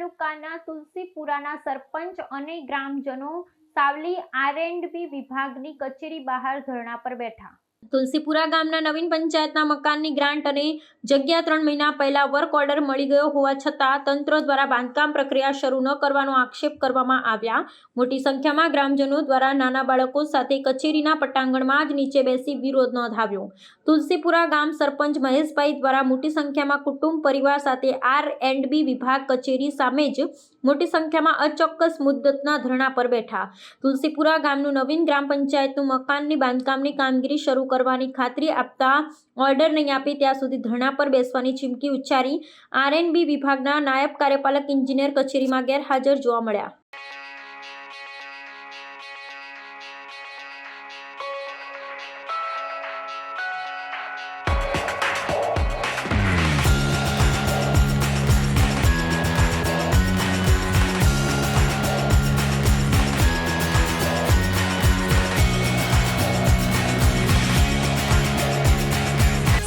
તાલુકાના તુલસીપુરાના સરપંચ અને ગ્રામજનો સાવલી આર એન્ડ બી વિભાગની કચેરી બહાર ધરણા પર બેઠા. તુલસીપુરા ગામના નવીન પંચાયતના મકાનની ગ્રાન્ટ અને જગ્યા ત્રણ મહિના પહેલા વર્ક ઓર્ડર મળી ગયો હોવા છતાં તંત્ર દ્વારા બાંધકામ પ્રક્રિયા શરૂ ન કરવાનો આક્ષેપ કરવામાં આવ્યા. મોટી સંખ્યામાં ગ્રામજનો દ્વારા નાના બાળકો સાથે કચેરીના પટાંગણમાં જ નીચે બેસી વિરોધ નોંધાવ્યો. તુલસીપુરા ગામ સરપંચ મહેશભાઈ દ્વારા મોટી સંખ્યામાં કુટુંબ પરિવાર સાથે આર એન્ડ બી વિભાગ કચેરી સામે જ મોટી સંખ્યામાં અચોક્કસ મુદ્દતના ધરણા પર બેઠા. તુલસીપુરા ગામનું નવીન ગ્રામ પંચાયતનું મકાનની બાંધકામની કામગીરી શરૂ કરવાની ખાતરી આપતા ઓર્ડર નહીં આપે ત્યાં સુધી ધરણા પર બેસવાની ચીમકી ઉચ્ચારી આરએનબી વિભાગના નાયબ કાર્યપાલક ઇજનેર કચેરીમાં ગેરહાજર જોવા મળ્યા.